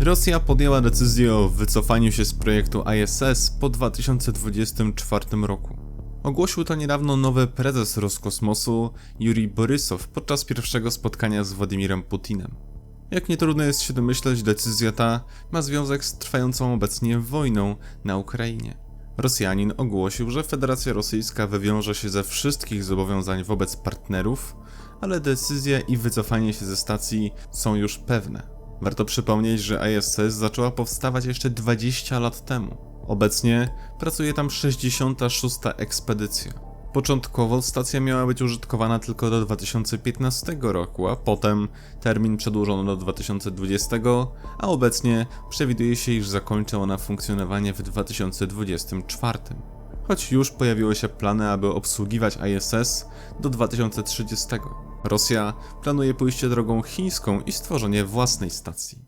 Rosja podjęła decyzję o wycofaniu się z projektu ISS po 2024 roku. Ogłosił to niedawno nowy prezes Roskosmosu Yuri Borysow podczas pierwszego spotkania z Władimirem Putinem. Jak nie trudno jest się domyśleć, decyzja ta ma związek z trwającą obecnie wojną na Ukrainie. Rosjanin ogłosił, że Federacja Rosyjska wywiąże się ze wszystkich zobowiązań wobec partnerów, ale decyzja i wycofanie się ze stacji są już pewne. Warto przypomnieć, że ISS zaczęła powstawać jeszcze 20 lat temu. Obecnie pracuje tam 66. ekspedycja. Początkowo stacja miała być użytkowana tylko do 2015 roku, a potem termin przedłużono do 2020, a obecnie przewiduje się, iż zakończy ona funkcjonowanie w 2024. Choć już pojawiły się plany, aby obsługiwać ISS do 2030. Rosja planuje pójście drogą chińską i stworzenie własnej stacji.